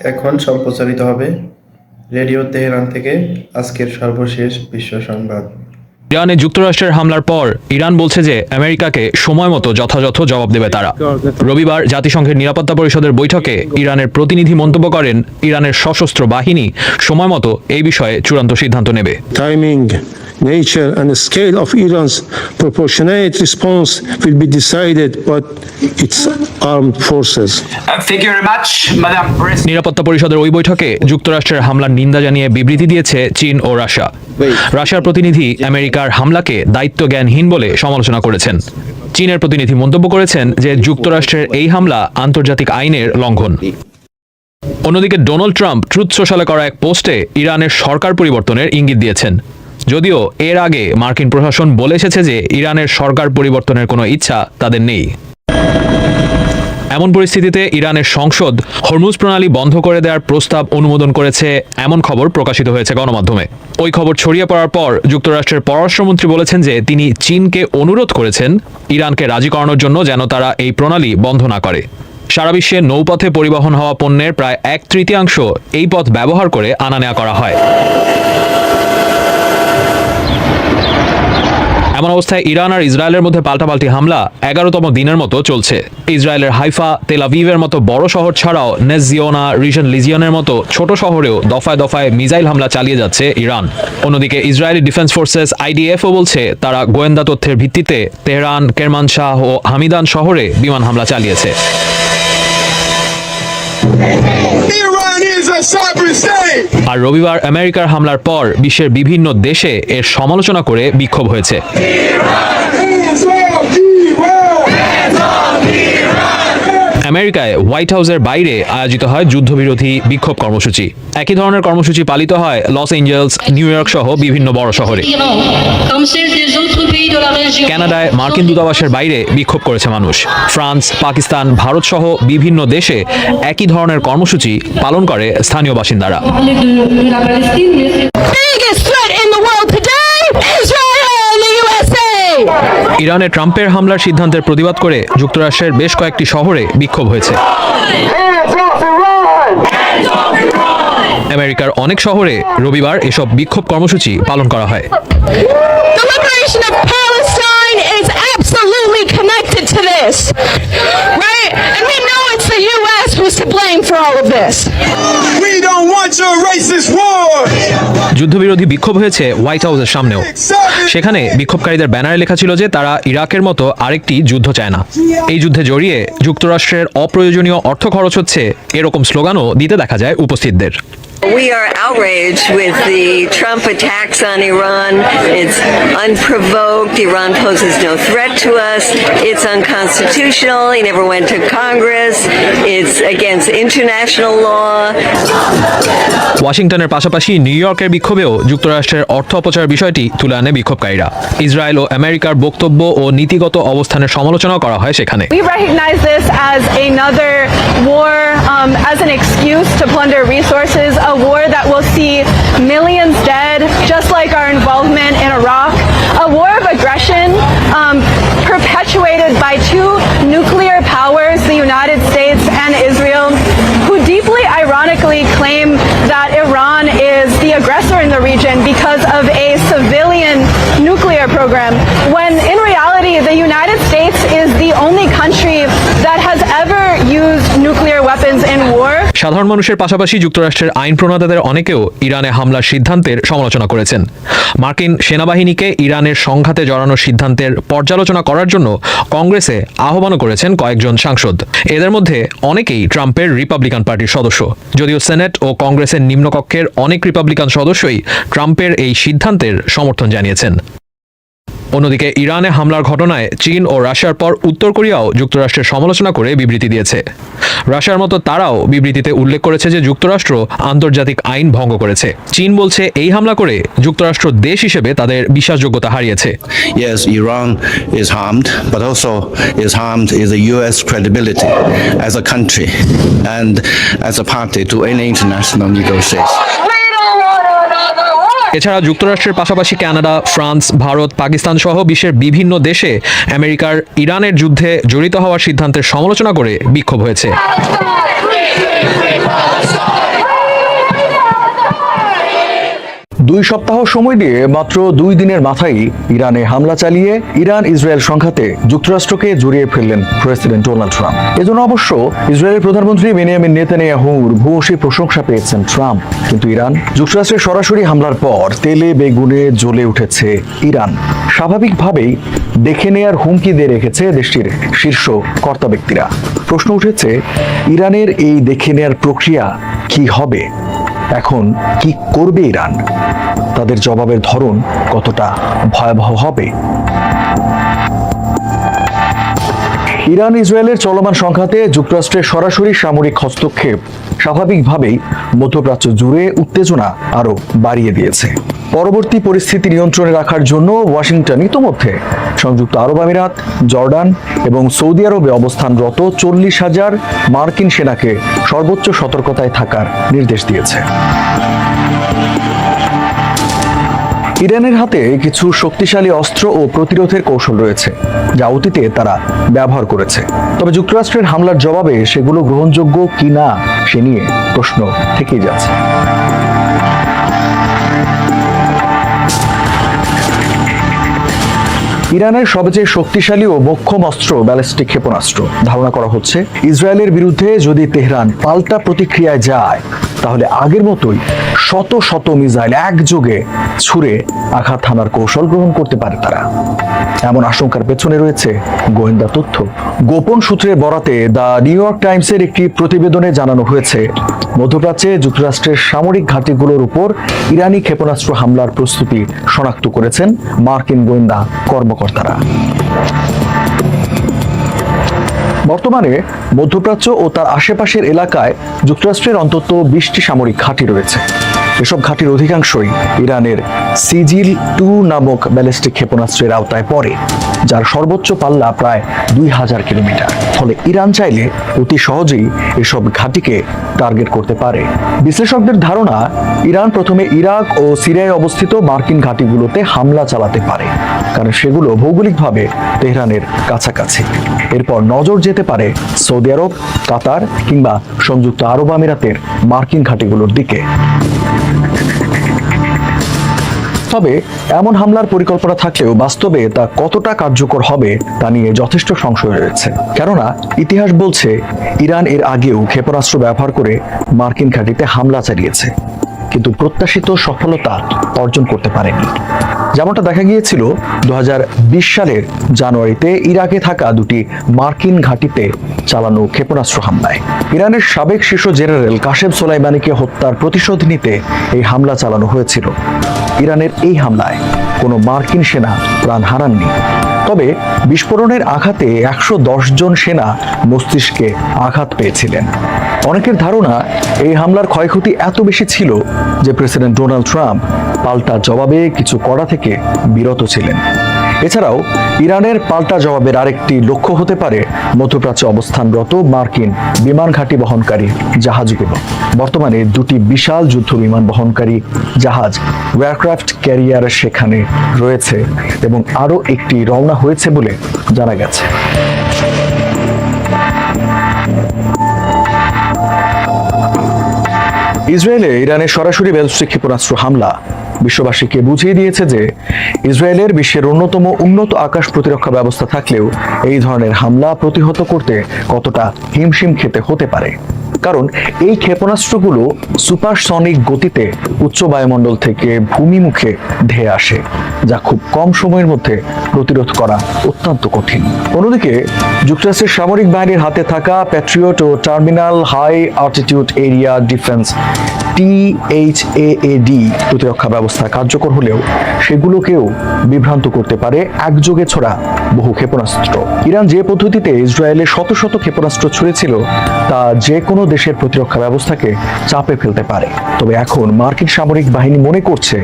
এখন সম্প্রচারিত হবে রেডিও তেহরান থেকে আজকের সর্বশেষ বিশ্ব সংবাদ। ইরানে যুক্তরাষ্ট্রের হামলার পর ইরান বলছে যে আমেরিকাকে সময় মতো যথাযথ জবাব দেবে তারা রবিবার জাতিসংঘের নিরাপত্তা পরিষদের বৈঠকে ইরানের প্রতিনিধি মন্তব্য করেন ইরানের সশস্ত্র বাহিনী সময় মতো এই বিষয়ে চূড়ান্ত সিদ্ধান্ত নেবে nature, and scale of Iran's proportionate response will be decided by its armed forces. Thank you very much, Madam President. নিরাপত্তা পরিষদের ওই বৈঠকে যুক্তরাষ্ট্রের হামলার নিন্দা জানিয়ে বিবৃতি দিয়েছে চীন ও রাশিয়া রাশিয়ার প্রতিনিধি আমেরিকার হামলাকে দায়িত্ব জ্ঞানহীন বলে সমালোচনা করেছেন। চীনের প্রতিনিধি মন্তব্য করেছেন যে যুক্তরাষ্ট্রের এই হামলা আন্তর্জাতিক আইনের লঙ্ঘন। অন্যদিকে ডোনাল্ড ট্রাম্প ট্রুথ সোশ্যালে করা এক পোস্টে ইরানের সরকার পরিবর্তনের ইঙ্গিত দিয়েছেন। যদিও এর আগে মার্কিন প্রশাসন বলে এসেছে যে ইরানের সরকার পরিবর্তনের কোনো ইচ্ছা তাদের নেই। এমন পরিস্থিতিতে ইরানের সংসদ হরমুজ প্রণালী বন্ধ করে দেওয়ার প্রস্তাব অনুমোদন করেছে এমন খবর প্রকাশিত হয়েছে গণমাধ্যমে। ওই খবর ছড়িয়ে পড়ার পর যুক্তরাষ্ট্রের পররাষ্ট্রমন্ত্রী বলেছেন যে তিনি চীনকে অনুরোধ করেছেন ইরানকে রাজি করানোর জন্য যেন তারা এই প্রণালী বন্ধ না করে। সারা বিশ্বে নৌপথে পরিবহন হওয়া পণ্যের প্রায় এক তৃতীয়াংশ এই পথ ব্যবহার করে আনা নেওয়া করা হয়। এমন অবস্থায় ইরান আর ইসরায়েলের মধ্যে পাল্টাপাল্টি হামলা এগারোতম দিনের মতো চলছে। ইসরায়েলের হাইফা তেলাভিভের মতো বড় শহর ছাড়াও নেজিওনা রিজন লিজিয়নের মতো ছোট শহরেও দফায় দফায় মিসাইল হামলা চালিয়ে যাচ্ছে ইরান। অন্যদিকে ইসরায়েলি ডিফেন্স ফোর্সেস আইডিএফও বলছে, তারা গোয়েন্দা তথ্যের ভিত্তিতে তেহরান, কেরমানশাহ ও হামিদান শহরে বিমান হামলা চালিয়েছে। আর রবিবার আমেরিকার হামলার পর বিশ্বের বিভিন্ন দেশে এর সমালোচনা করে বিক্ষোভ হয়েছে. আমেরিকায় হোয়াইট হাউসের বাইরে আয়োজিত হয় যুদ্ধবিরোধী বিক্ষোভ কর্মসূচি। একই ধরনের কর্মসূচি পালিত হয় লস এঞ্জেলস নিউ ইয়র্ক সহ বিভিন্ন বড় শহরে। কানাডায় মার্কিন দূতাবাসের বাইরে বিক্ষোভ করেছে মানুষ ফ্রান্স পাকিস্তান ভারত সহ বিভিন্ন দেশে একই ধরনের কর্মসূচি পালন করে স্থানীয় বাসিন্দারা. ইরানে ট্রাম্পের হামলার সিদ্ধান্তের প্রতিবাদ করে যুক্তরাষ্ট্রের বেশ কয়েকটি শহরে বিক্ষোভ হয়েছে. আমেরিকার অনেক শহরে রবিবার এসব বিক্ষোভ কর্মসূচি পালন করা হয়। Absolutely connected to this, right? And we know it's the U.S. who's to blame for all of this. We don't want your racist war. যুদ্ধবিরোধী বিক্ষোভ হয়েছে হোয়াইট হাউসের সামনেও সেখানে বিক্ষোভকারীদের ব্যানারে লেখা ছিল যে তারা ইরাকের মতো আরেকটি যুদ্ধ চায় না এই যুদ্ধে জড়িয়ে যুক্তরাষ্ট্রের অপ্রয়োজনীয় অর্থ খরচ হচ্ছে এরকম স্লোগানও দিতে দেখা যায় উপস্থিতদের We are outraged with the Trump attacks on Iran. It's unprovoked. Iran poses no threat to us. It's unconstitutional. He never went to Congress. It's against international law. ওয়াশিংটনের পাশাপাশি নিউ ইয়র্কের বিক্ষোভেও যুক্তরাষ্ট্রের অর্থ অপচয়ের বিষয়টি তুলে আনে বিক্ষোভকারীরা ইসরায়েল ও আমেরিকার বক্তব্য ও নীতিগত অবস্থানের সমালোচনাও করা হয় সেখানে We recognize this as another war, um, as an excuse to plunder resources, a war that will see millions dead, just like our involvement in Iraq, by two nuclear powers, the United States and Israel, who deeply ironically claim that Iran is the aggressor in the region because of a civilian nuclear program, when in reality, the United States is the only country that has ever used nuclear weapons in war. সাধারণ মানুষের পাশাপাশি যুক্তরাষ্ট্রের আইন প্রণেতাদের অনেকেও ইরানে হামলার সিদ্ধান্তের সমালোচনা করেছেন। মার্কিন সেনাবাহিনীকে ইরানের সংঘাতে জড়ানোর সিদ্ধান্তের পর্যালোচনা করার জন্য কংগ্রেসে আহ্বানও করেছেন কয়েকজন সাংসদ। এদের মধ্যে অনেকেই ট্রাম্পের রিপাবলিকান পার্টির সদস্য। যদিও সেনেট ও কংগ্রেসের নিম্নকক্ষের অনেক রিপাবলিকান সদস্যই ট্রাম্পের এই সিদ্ধান্তের সমর্থন জানিয়েছেন। অন্যদিকে ইরানে হামলার ঘটনায় চীন ও রাশিয়ার পর উত্তর কোরিয়াও যুক্তরাষ্ট্রের সমালোচনা করে বিবৃতি দিয়েছে রাশিয়ার মতো তারাও বিবৃতিতে উল্লেখ করেছে যে যুক্তরাষ্ট্র আন্তর্জাতিক আইন ভঙ্গ করেছে চীন বলছে এই হামলা করে যুক্তরাষ্ট্র দেশ হিসেবে তাদের বিশ্বাসযোগ্যতা হারিয়েছে yes, Iran is harmed, but also is harmed is the U.S. credibility as a country and as a party to any international. এছাড়া যুক্তরাষ্ট্রের পাশাপাশি কানাডা, ফ্রান্স, ভারত, পাকিস্তান সহ বিশ্বের বিভিন্ন দেশে আমেরিকার ইরানের যুদ্ধে জড়িত হওয়ার সিদ্ধান্তের সমালোচনা করে বিক্ষোভ হয়েছে। দুই সপ্তাহ সময় দিয়ে মাত্র দুই দিনের মাথায় ইরানে হামলা চালিয়ে ইরান ইসরায়েল সংঘাতে যুক্তরাষ্ট্রকে জড়িয়ে ফেললেন প্রেসিডেন্ট ডোনাল্ড ট্রাম্প। এজন্য অবশ্য ইসরায়েলের প্রধানমন্ত্রী বেনিয়ামিন নেতানিয়াহুর ভূয়সী প্রশংসা পেয়েছেন ট্রাম্প। কিন্তু ইরান যুক্তরাষ্ট্রের সরাসরি হামলার পর তেলে বেগুনে জ্বলে উঠেছে ইরান। স্বাভাবিকভাবেই দেখে নেয়ার হুমকি দিয়ে রেখেছে দেশটির শীর্ষ কর্তা ব্যক্তিরা। প্রশ্ন উঠেছে, ইরানের এই দেখে নেয়ার প্রক্রিয়া কি হবে? এখন কি করবে ইরান? তাদের জবাবের ধরন কতটা ভয়াবহ হবে? ইরান ইসরায়েলের চলমান সংঘাতে যুক্তরাষ্ট্রের সরাসরি সামরিক হস্তক্ষেপ স্বাভাবিকভাবেই মধ্যপ্রাচ্য জুড়ে উত্তেজনা আরও বাড়িয়ে দিয়েছে। পরবর্তী পরিস্থিতি নিয়ন্ত্রণে রাখার জন্য ওয়াশিংটন ইতোমধ্যে। সংযুক্ত আরব আমিরাত, জর্ডান এবং সৌদি আরবে অবস্থানরত চল্লিশ হাজার মার্কিন সেনাকে সর্বোচ্চ সতর্কতায় থাকার নির্দেশ দিয়েছে। ইরানের হাতে কিছু শক্তিশালী অস্ত্র ও প্রতিরোধের কৌশল রয়েছে, যা অতীতে তারা ব্যবহার করেছে। তবে যুক্তরাষ্ট্রের হামলার জবাবে সেগুলো গ্রহণযোগ্য কি না, সে নিয়ে প্রশ্ন থেকেই যাচ্ছে। ইরানের সবচেয়ে শক্তিশালী ও মোক্ষম অস্ত্র, ব্যালিস্টিক ক্ষেপণাস্ত্র। ধারণা করা হচ্ছে, ইসরায়েলের বিরুদ্ধে যদি তেহরান পাল্টা প্রতিক্রিয়ায় যায়, তাহলে আগের মতোই শত শত মিসাইল একযোগে ছুড়ে আঘাত হানার কৌশল গ্রহণ করতে পারে তারা। এমন আশঙ্কার পেছনে রয়েছে গোয়েন্দা তথ্য। গোপন সূত্রে বরাতে দ্য নিউ ইয়র্ক টাইমসের একটি প্রতিবেদনে জানানো হয়েছে, মধ্যপ্রাচ্যে যুক্তরাষ্ট্রের সামরিক ঘাঁটিগুলোর উপর ইরানি ক্ষেপণাস্ত্র হামলার প্রস্তুতি শনাক্ত করেছেন মার্কিন গোয়েন্দা কর্মকর্তারা। বর্তমানে মধ্যপ্রাচ্য ও তার আশেপাশের এলাকায় যুক্তরাষ্ট্রের অন্তত বিশটি সামরিক ঘাঁটি রয়েছে। এসব ঘাঁটির অধিকাংশই ইরানের সিজিল টু নামক ব্যালিস্টিক ক্ষেপণাস্ত্রের আওতায় পড়ে, যার সর্বোচ্চ পাল্লা প্রায় দুই হাজার কিলোমিটার। ফলে ইরান চাইলে অতি সহজেই এসব ঘাঁটিকে টার্গেট করতে পারে। বিশ্লেষকদের ধারণা, ইরান প্রথমে ইরাক ও সিরিয়ায় অবস্থিত মার্কিন ঘাঁটিগুলোতে হামলা চালাতে পারে, কারণ সেগুলো ভৌগোলিকভাবে তেহরানের কাছাকাছি। এরপর নজর যেতে পারে সৌদি আরব, কাতার কিংবা সংযুক্ত আরব আমিরাতের মার্কিন ঘাঁটিগুলোর দিকে। তবে এমন হামলার পরিকল্পনা থাকলেও বাস্তবে তা কতটা কার্যকর হবে তা নিয়ে যথেষ্ট সংশয় রয়েছে। কেননা, ইতিহাস বলছে, ইরান এর আগেও ক্ষেপণাস্ত্র ব্যবহার করে মার্কিন ঘাঁটিতে হামলা চালিয়েছে। কিন্তু প্রত্যাশিত সফলতা অর্জন করতে পারেনি। যেমনটা দেখা গিয়েছিল দু সালের জানুয়ারিতে ইরাকে থাকা দুটি মার্কিন ঘাঁটিতে চালানো ক্ষেপণাস্ত্র হামলায়। ইরানের সাবেক শীর্ষ জেনারেল কাশেম সোলাইমানিকে হত্যার প্রতিশোধ নিতে এই হামলা চালানো হয়েছিল। ইরানের এই হামলায় কোনো মার্কিন সেনা প্রাণ হারাননি। তবে বিস্ফোরণের আঘাতে একশো দশ জন সেনা মস্তিষ্কে আঘাত পেয়েছিলেন। অনেকের ধারণা এই হামলার ক্ষয়ক্ষতি এত বেশি ছিল যে প্রেসিডেন্ট ডোনাল্ড ট্রাম্প পাল্টা জবাবে কিছু করা থেকে বিরত ছিলেন। এছাড়াও ইরানের পাল্টা জবাবের আরেকটি লক্ষ্য হতে পারে মধ্যপ্রাচ্যে অবস্থানরত মার্কিন বিমান ঘাঁটি বহনকারী জাহাজগুলো। বর্তমানে দুটি বিশাল যুদ্ধ বিমান বহনকারী জাহাজ এয়ারক্রাফট ক্যারিয়ার সেখানে রয়েছে এবং আরও একটি রওনা হয়েছে বলে জানা গেছে। ইসরায়েলে ইরানের সরাসরি ব্যালিস্টিক ক্ষেপণাস্ত্র হামলা বিশ্ববাসীকে বুঝিয়ে দিয়েছে যে ইসরায়েলের বিশ্বের অন্যতম উন্নত আকাশ প্রতিরক্ষা ব্যবস্থা থাকলেও এই ধরনের হামলা প্রতিহত করতে কতটা হিমশিম খেতে হতে পারে। কারণ এই ক্ষেপণাস্ত্রগুলো সুপারসনিক গতিতে উচ্চ বায়ুমণ্ডল থেকে ভূমিমুখে ধেয়ে আসে, যা খুব কম সময়ের মধ্যে প্রতিরোধ করা অত্যন্ত কঠিন। অন্যদিকে, যুক্তরাষ্ট্রের সামরিক বাহিনীর হাতে থাকা প্যাট্রিয়ট ও terminal high altitude area defence THAAD প্রতিরক্ষা ব্যবস্থা কার্যকর হলেও সেগুলোকেও বিভ্রান্ত করতে পারে একযোগে ছড়া বহু ক্ষেপণাস্ত্র। ইরান যে পদ্ধতিতে ইসরায়েলে শত শত ক্ষেপণাস্ত্র ছুড়েছিল, তা যে কোনো দেশের প্রতিরক্ষা ব্যবস্থাকে চাপে ফেলতে পারে। তবে এখন মার্কিন সামরিক বাহিনী মনে করছে,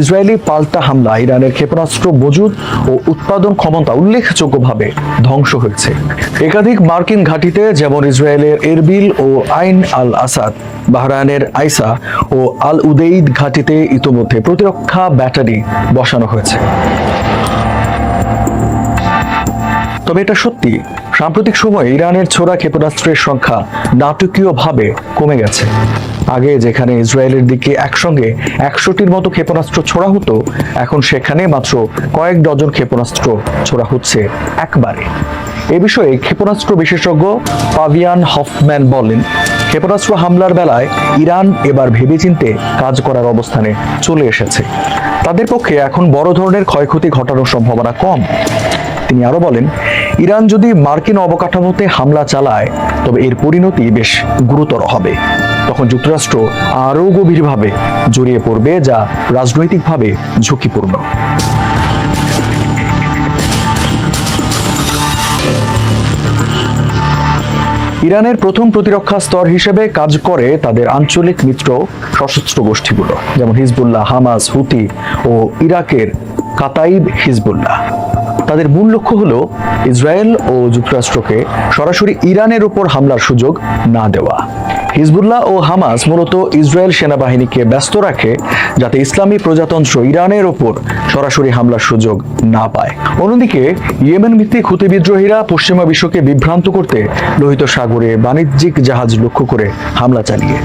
ইসরায়েলি পাল্টা হামলা ইরানের ক্ষেপণাস্ত্র মজুদ ও উৎপাদন ক্ষমতা উল্লেখযোগ্যভাবে ধ্বংস হয়েছে। একাধিক মার্কিন ঘাঁটিতে যেমন ইসরায়েলের এরবিল ও আইন আল আসাদ বাহরাইনের আইসা ও আল উদেইদ ঘাঁটিতে ইতোমধ্যে প্রতিরক্ষা ব্যাটারি বসানো হয়েছে। তবে এটা সত্যি, সাম্প্রতিক সময়ে ইরানের ছোড়া ক্ষেপণাস্ত্রের সংখ্যা নাটকীয়ভাবে কমে গেছে। আগে যেখানে ইসরায়েলের দিকে একসঙ্গে একশোটির মতো ক্ষেপণাস্ত্র ছোড়া হতো, এখন সেখানে মাত্র কয়েক ডজন ক্ষেপণাস্ত্র ছোড়া হচ্ছে একবারে। এ বিষয়ে ক্ষেপণাস্ত্র বিশেষজ্ঞ পাভিয়ান হফম্যান বলেন, ক্ষেপণাস্ত্র হামলার বেলায় ইরান এবার ভেবেচিন্তে কাজ করার অবস্থানে চলে এসেছে। তাদের পক্ষে এখন বড় ধরনের ক্ষয়ক্ষতি ঘটানোর সম্ভাবনা কম। তিনি আরও বলেন ইরান যদি মার্কিন অবকাঠামোতে হামলা চালায়, তবে এর পরিণতি বেশ গুরুতর হবে। তখন যুক্তরাষ্ট্র আরও গভীরভাবে জড়িয়ে পড়বে, যা রাজনৈতিকভাবে ঝুঁকিপূর্ণ। ইরানের প্রথম প্রতিরক্ষা স্তর হিসেবে কাজ করে তাদের আঞ্চলিক মিত্র সশস্ত্র গোষ্ঠীগুলো, যেমন হিজবুল্লাহ, হামাস, হুতি ও ইরাকের কাতাইব হিজবুল্লাহ। তাদের মূল লক্ষ্য হলো ইসরায়েল ও যুক্তরাষ্ট্রকে সরাসরি ইরানের উপর হামলার সুযোগ না দেওয়া। হিজবুল্লাহ ও হামাস মূলত ইসরায়েল সেনাবাহিনীকে ব্যস্ত রাখে যাতে ইসলামী প্রজাতন্ত্র ইরানের ওপর সরাসরি হামলার সুযোগ না পায়। অন্যদিকে ইয়েমেন ভিত্তিক হুতি বিদ্রোহীরা পশ্চিমা বিশ্বকে বিভ্রান্ত করতে লোহিত সাগরে বাণিজ্যিক জাহাজ লক্ষ্য করে হামলা চালিয়ে।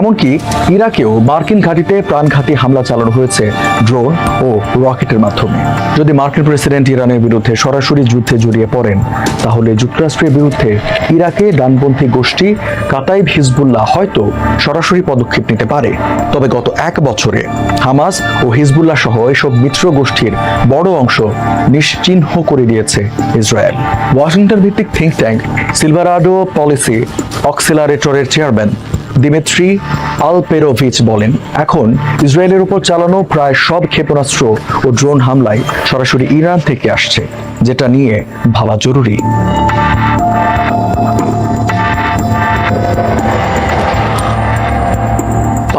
এমনকি ইরাকেও মার্কিন ঘাঁটিতে প্রাণঘাতী হামলা চালানো হয়েছে ড্রোন ও রকেটের মাধ্যমে। যদি মার্কিন প্রেসিডেন্ট ইরানের বিরুদ্ধে সরাসরি যুদ্ধে জড়িয়ে পড়েন, তাহলে যুক্তরাষ্ট্রের বিরুদ্ধে ইরাকে ডানপন্থী গোষ্ঠী কাতাইব হিজবুল্লাহ হয়তো সরাসরি পদক্ষেপ নিতে পারে। তবে গত এক বছরে হামাস ও হিজবুল্লাহ সহ এসব মিত্র গোষ্ঠীর বড় অংশ নিশ্চিহ্ন করে দিয়েছে ইসরায়েল। ওয়াশিংটন ভিত্তিক থিঙ্ক ট্যাঙ্ক সিলভারাডো পলিসি অক্সিলারেটরের চেয়ারম্যান দিমেত্রি আলপেরোভিচ বলেন, এখন ইসরায়েলের উপর চালানো প্রায় সব ক্ষেপণাস্ত্র ও ড্রোন হামলায় সরাসরি ইরান থেকে আসছে, যেটা নিয়ে ভাবা জরুরি।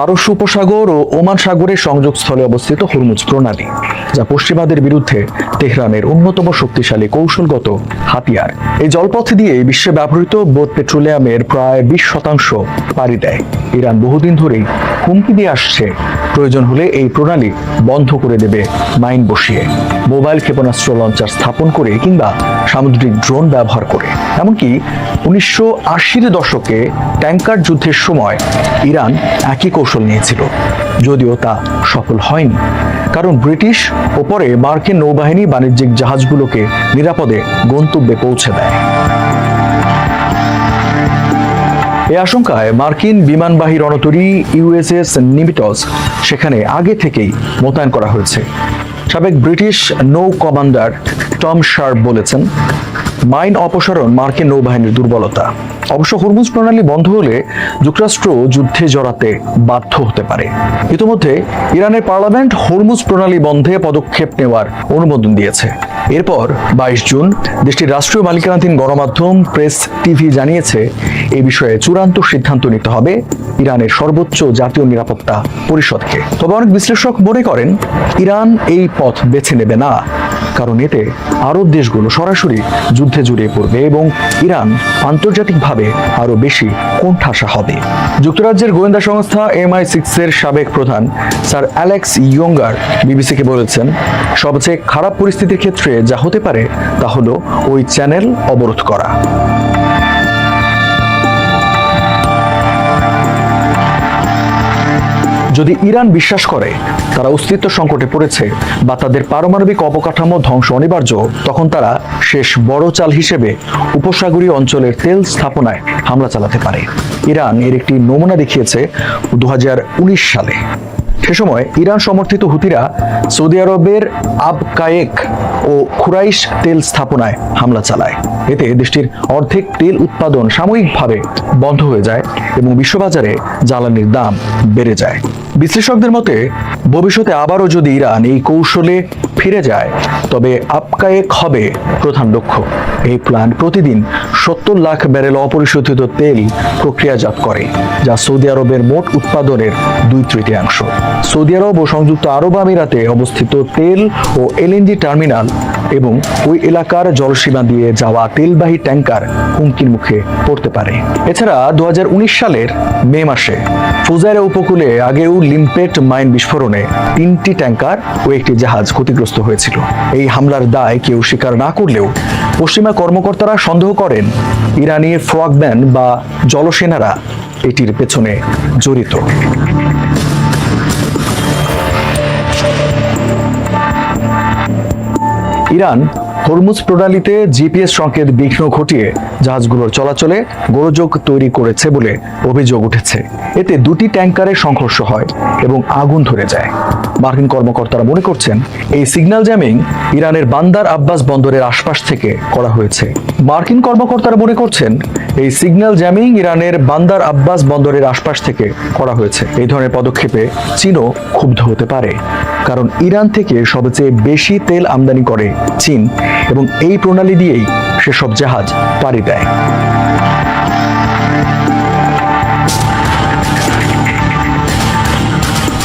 পারস্য উপসাগর ও ওমান সাগরের সংযোগস্থলে অবস্থিত হরমুজ প্রণালী, যা পশ্চিমাদের বিরুদ্ধে তেহরানের অন্যতম শক্তিশালী কৌশলগত হাতিয়ার। এই জলপথ দিয়ে বিশ্বে ব্যবহৃত বোধ পেট্রোলিয়ামের প্রায় বিশ শতাংশ পাড়ি দেয়। ইরান বহুদিন ধরেই হুমকি দিয়ে আসছে। প্রয়োজন হলে এই প্রণালী বন্ধ করে দেবে মাইন বসিয়ে। মোবাইল ক্ষেপণাস্ত্র লঞ্চার স্থাপন করে কিংবা সামুদ্রিক ড্রোন ব্যবহার করে। এমনকি উনিশশো আশির দশকে ট্যাঙ্কার যুদ্ধের সময় ইরান একই কৌশল নিয়েছিল। যদিও তা সফল হয়নি, কারণ ব্রিটিশ ও পরে মার্কিন নৌবাহিনী বাণিজ্যিক জাহাজগুলোকে নিরাপদে গন্তব্যে পৌঁছে দেয়। এ আশঙ্কায় মার্কিন বিমানবাহী রণতরী ইউএসএস নিমিটস সেখানে আগে থেকেই মোতায়েন করা হয়েছে। সাবেক ব্রিটিশ নৌ কমান্ডার টম শার্প বলেছেন মাইন অপসারণ মার্কিন নৌবাহিনীর দুর্বলতা। অবশ্য হরমুজ প্রণালী বন্ধ হলে যুক্তরাষ্ট্র যুদ্ধে জড়াতে বাধ্য হতে পারে। ইতিমধ্যে ইরানের পার্লামেন্ট হরমুজ প্রণালী বন্ধে পদক্ষেপ নেওয়ার অনুমোদন দিয়েছে। এরপর বাইশ জুন দেশটির রাষ্ট্রীয় মালিকানাধীন গণমাধ্যম প্রেস টিভি জানিয়েছে এই বিষয়ে চূড়ান্ত সিদ্ধান্ত নিতে হবে ইরানের সর্বোচ্চ জাতীয় নিরাপত্তা পরিষদকে। তবে অনেক বিশ্লেষক মনে করেন, ইরান এই পথ বেছে নেবে না। কারণ এতে আরব দেশগুলো সরাসরি যুদ্ধে জড়িয়ে পড়বে এবং ইরান আন্তর্জাতিকভাবে আরও বেশি কোণঠাসা হবে। যুক্তরাজ্যের গোয়েন্দা সংস্থা এমআই সিক্সের সাবেক প্রধান স্যার অ্যালেক্স ইয়ঙ্গার বিবিসিকে বলেছেন, সবচেয়ে খারাপ পরিস্থিতির ক্ষেত্রে যা হতে পারে তা হলো ওই চ্যানেল অবরোধ করা। যদি ইরান বিশ্বাস করে, তারা অস্তিত্ব সংকটে পড়েছে বা তাদের পারমাণবিক অবকাঠামো ধ্বংস অনিবার্য, তখন তারা শেষ বড় চাল হিসেবে উপসাগরীয় অঞ্চলের তেল স্থাপনায় হামলা চালাতে পারে। ইরান এর একটি নমুনা দেখিয়েছে দু সালে। সে সময় ইরান সমর্থিত হুতিরা সৌদি আরবের আবকায়েক ও খুরাইশ তেল স্থাপনায় হামলা চালায়। এতে দেশটির অর্ধেক তেল উৎপাদন সাময়িকভাবে বন্ধ হয়ে যায় এবং বিশ্ববাজারে জ্বালানির দাম বেড়ে যায়। বিশ্লেষকদের মতে, ভবিষ্যতে আবারও যদি ইরান এই কৌশলে ফিরে যায়, তবে আবকায়েক হবে প্রধান লক্ষ্য। এই প্ল্যান্ট প্রতিদিন সত্তর লাখ ব্যারেল অপরিশোধিত তেল প্রক্রিয়াজাত করে, যা সৌদি আরবের মোট উৎপাদনের দুই তৃতীয়াংশ। সৌদি আরব ও সংযুক্ত আরব আমিরাতে অবস্থিত তেল ও এলএনজি টার্মিনাল এবং ওই এলাকার জলসীমা দিয়ে যাওয়া তেলবাহী ট্যাঙ্কার হুমকির মুখে পড়তে পারে। এছাড়া দু হাজার উনিশ সালের মে মাসে ফুজাইরা উপকূলে আগেও লিম্পেট মাইন বিস্ফোরণে তিনটি ট্যাঙ্কার ও একটি জাহাজ ক্ষতিগ্রস্ত হয়েছিল। এই হামলার দায় কেউ স্বীকার না করলেও পশ্চিমা কর্মকর্তারা সন্দেহ করেন ইরানি ফ্রগম্যান বা জলসেনারা এটির পেছনে জড়িত। ইরান হরমুজ প্রণালীতে জিপিএস সংকেত বিঘ্ন ঘটিয়ে জাহাজগুলোর চলাচলে গোলযোগ তৈরি করেছে বলে অভিযোগ উঠেছে। এতে দুটি ট্যাঙ্কারের সংঘর্ষ হয় এবং আগুন ধরে যায়। মার্কিন কর্মকর্তারা মনে করছেন, এই সিগন্যাল জ্যামিং ইরানের বান্দার আব্বাস বন্দরের আশপাশ থেকে করা হয়েছে। মার্কিন কর্মকর্তারা মনে করছেন, এই সিগন্যাল জ্যামিং ইরানের বান্দার আব্বাস বন্দরের আশপাশ থেকে করা হয়েছে। এই ধরনের পদক্ষেপে চীনও ক্ষুব্ধ হতে পারে, কারণ ইরান থেকে সবচেয়ে বেশি তেল আমদানি করে চীন। এবং এই প্রণালী দিয়েই সেসব জাহাজ পাড়ি দেয়।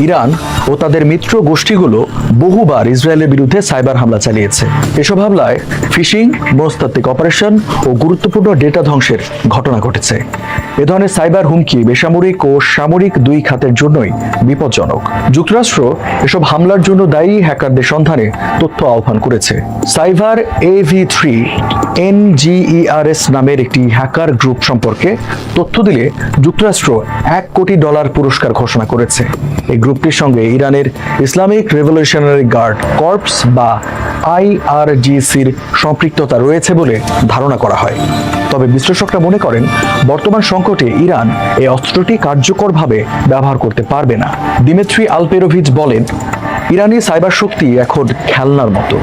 ইরান ও তাদের মিত্র গোষ্ঠীগুলো বহুবার ইসরায়েলের বিরুদ্ধে সাইবার হামলা চালিয়েছে। এসব হামলায় ফিশিং, মনস্তাত্ত্বিক অপারেশন ও গুরুত্বপূর্ণ ডেটা ধ্বংসের ঘটনা ঘটেছে। এ ধরনের সাইবার হুমকি বেসামরিক ও সামরিক দুই খাতের জন্যই বিপজ্জনক। যুক্তরাষ্ট্র এসব হামলার জন্য দায়ী হ্যাকারদের সন্ধানে তথ্য আহ্বান করেছে। সাইবার এভি থ্রি এনজিইআরএস নামের একটি হ্যাকার গ্রুপ সম্পর্কে তথ্য দিলে যুক্তরাষ্ট্র এক কোটি ডলার পুরস্কার ঘোষণা করেছে। এই গ্রুপটির সঙ্গে ইরানের ইসলামিক রেভলিউশনারি গার্ড কর্পস বা আইআরজিসির সম্পৃক্ততা রয়েছে বলে ধারণা করা হয়। তবে বিশ্লেষকরা মনে করেন, বর্তমান সংকটে ইরান এই অস্ত্রটি কার্যকরভাবে ব্যবহার করতে পারবে না। দিমেত্রি আলপেরোভিচ বলেন, ইরানি সাইবার শক্তি এখন খেলনার মতো।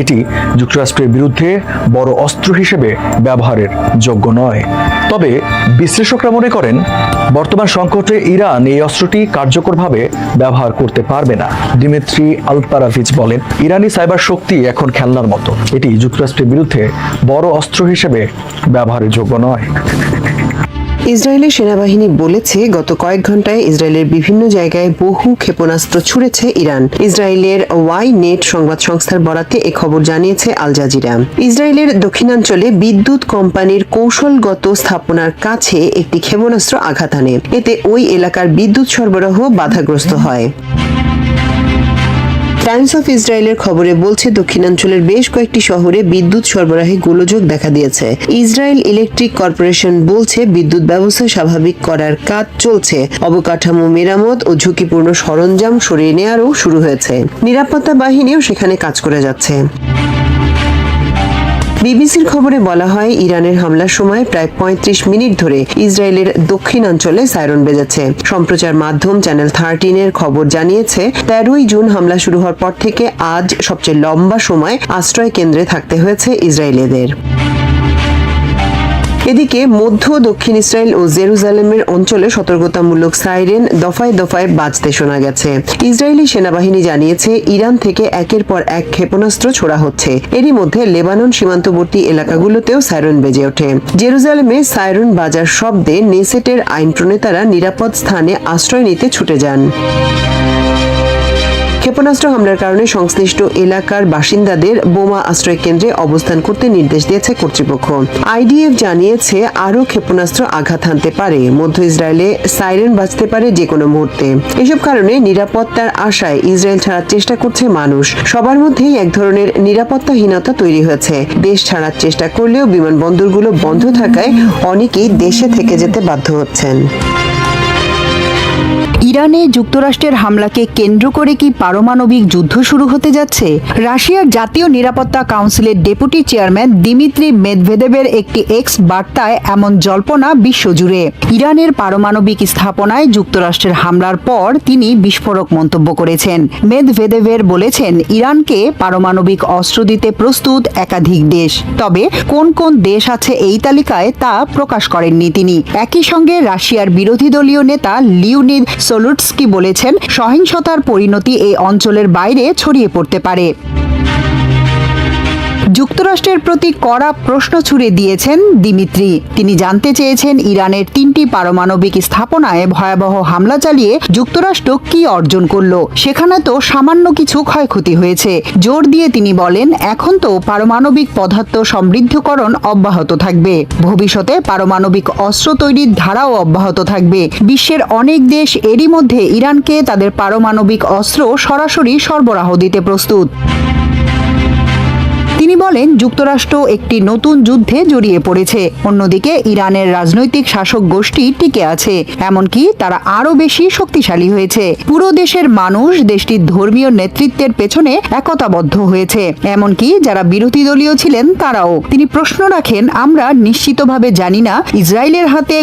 এটি যুক্তরাষ্ট্রের বিরুদ্ধে বড় অস্ত্র হিসেবে ব্যবহারের যোগ্য নয়। তবে বিশ্লেষকরা মনে করেন, বর্তমান সংকটে ইরান এই অস্ত্রটি কার্যকরভাবে ব্যবহার করতে পারবে না। দিমিত্রি আলপারাভিচ বলেন, ইরানি সাইবার শক্তি এখন খেলনার মতো। এটি যুক্তরাষ্ট্রের বিরুদ্ধে বড় অস্ত্র হিসেবে ব্যবহারের যোগ্য নয়। ইসরায়েলের সেনাবাহিনী বলেছে, গত কয়েক ঘন্টায় ইসরায়েলের বিভিন্ন জায়গায় বহু ক্ষেপণাস্ত্র ছুড়েছে ইরান। ইসরায়েলের ওয়াই নেট সংবাদ সংস্থার বরাতে এ খবর জানিয়েছে আল জাজিরা। ইসরায়েলের দক্ষিণাঞ্চলে বিদ্যুৎ কোম্পানির কৌশলগত স্থাপনার কাছে একটি ক্ষেপণাস্ত্র আঘাত আনে। এতে ওই এলাকার বিদ্যুৎ সরবরাহ বাধাগ্রস্ত হয়। টাইমস অফ ইসরায়েলের খবরে বলছে, দক্ষিণাঞ্চলের বেশ কয়েকটি শহরে বিদ্যুৎ সরবরাহে গোলযোগ দেখা দিয়েছে। ইসরায়েল ইলেকট্রিক কর্পোরেশন বলছে, বিদ্যুৎ ব্যবস্থা স্বাভাবিক করার কাজ চলছে। অবকাঠামো মেরামত ও ঝুঁকিপূর্ণ সরঞ্জাম সরিয়ে নেওয়ারও শুরু হয়েছে। নিরাপত্তা বাহিনীও সেখানে কাজ করে যাচ্ছে। বিবিসির খবরে বলা হয়, ইরানের হামলার সময় প্রায় ৩৫ মিনিট ধরে ইসরায়েলের দক্ষিণাঞ্চলে সাইরন বেজেছে। সম্প্রচার মাধ্যম চ্যানেল থার্টিনের খবর জানিয়েছে, তেরোই জুন হামলা শুরু হওয়ার পর থেকে আজ সবচেয়ে লম্বা সময় আশ্রয় কেন্দ্রে থাকতে হয়েছে ইসরায়েলিদের। এদিকে মধ্য দক্ষিণ ইসরায়েল ও জেরুজালেমের অঞ্চলে সতর্কতামূলক সাইরেন দফায় দফায় বাজতে শোনা গেছে। ইসরায়েলি সেনাবাহিনী জানিয়েছে, ইরান থেকে একের পর এক ক্ষেপণাস্ত্র ছোড়া হচ্ছে। এরই মধ্যে লেবানন সীমান্তবর্তী এলাকাগুলোতেও সাইরন বেজে ওঠে। জেরুজালেমে সাইরন বাজার শব্দে নেসেটের আইন প্রণেতারা নিরাপদ স্থানে আশ্রয় নিতে ছুটে যান। ক্ষেপণাস্ত্র হামলার কারণে সংশ্লিষ্ট এলাকার বাসিন্দাদের বোমা আশ্রয় কেন্দ্রে অবস্থান করতে নির্দেশ দিয়েছে কর্তৃপক্ষ। আইডিএফ জানিয়েছে, আরও ক্ষেপণাস্ত্র আঘাত হানতে পারে। মধ্য ইসরায়েলে সাইরেন বাজতে পারে যে কোনো মুহূর্তে। এসব কারণে নিরাপত্তার আশায় ইসরায়েল ছাড়ার চেষ্টা করছে মানুষ। সবার মধ্যেই এক ধরনের নিরাপত্তাহীনতা তৈরি হয়েছে। দেশ ছাড়ার চেষ্টা করলেও বিমানবন্দরগুলো বন্ধ থাকায় অনেকেই দেশে থেকে যেতে বাধ্য হচ্ছেন। ইরানে যুক্তরাষ্ট্রের হামলাকে কেন্দ্র করে কি পারমাণবিক যুদ্ধ শুরু হতে যাচ্ছে? রাশিয়ার জাতীয় নিরাপত্তা কাউন্সিলের ডেপুটি চেয়ারম্যান দিমিত্রি মেদভেদেবের একটি এক্স বার্তায় এমন জল্পনা বিশ্বজুড়ে। ইরানের পারমাণবিক স্থাপনায় যুক্তরাষ্ট্রের হামলার পর তিনি বিস্ফোরক মন্তব্য করেছেন। মেদভেদেবের বলেছেন, ইরানকে পারমাণবিক অস্ত্র দিতে প্রস্তুত একাধিক দেশ। তবে কোন কোন দেশ আছে এই তালিকায় তা প্রকাশ করেননি তিনি। একই সঙ্গে রাশিয়ার বিরোধী দলীয় নেতা লিওনিদ সোলুটস্কি বলেছেন সহিংসতার পরিণতি এই অঞ্চলের বাইরে ছড়িয়ে পড়তে পারে। যুক্তরাষ্ট্রের প্রতি কড়া প্রশ্ন ছুড়ে দিয়েছেন দিমিত্রি। তিনি জানতে চেয়েছেন ইরানের তিনটি পারমাণবিক স্থাপনায় ভয়াবহ হামলা চালিয়ে যুক্তরাষ্ট্র কি অর্জন করল। সেখানে তো সামান্য কিছু ক্ষয়ক্ষতি হয়েছে। জোর দিয়ে তিনি বলেন, এখন তো পারমাণবিক পদার্থ সমৃদ্ধকরণ অব্যাহত থাকবে। ভবিষ্যতে পারমাণবিক অস্ত্র তৈরির ধারাও অব্যাহত থাকবে। বিশ্বের অনেক দেশ এরই মধ্যে ইরানকে তাদের পারমাণবিক অস্ত্র সরাসরি সরবরাহ দিতে প্রস্তুত। তিনি বলেন, যুক্তরাষ্ট্র একটি নতুন যুদ্ধে জড়িয়ে পড়েছে। অন্যদিকে, ইরানের রাজনৈতিক শাসক গোষ্ঠী টিকে আছে। এমনকি তারা আরও বেশি শক্তিশালী হয়েছে। পুরো দেশের মানুষ দেশটির ধর্মীয় নেতৃত্বের পেছনে একতাবদ্ধ হয়েছে। এমনকি যারা বিরোধী দলীয় ছিলেন, তারাও। তিনি প্রশ্ন রাখেন, আমরা নিশ্চিতভাবে জানি না, ইসরায়েলের হাতে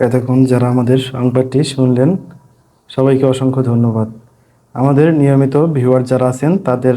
এতক্ষণ যারা আমাদের সংবাদটি শুনলেন, সবাইকে অসংখ্য ধন্যবাদ। আমাদের নিয়মিত ভিউয়ার যারা আছেন, তাদের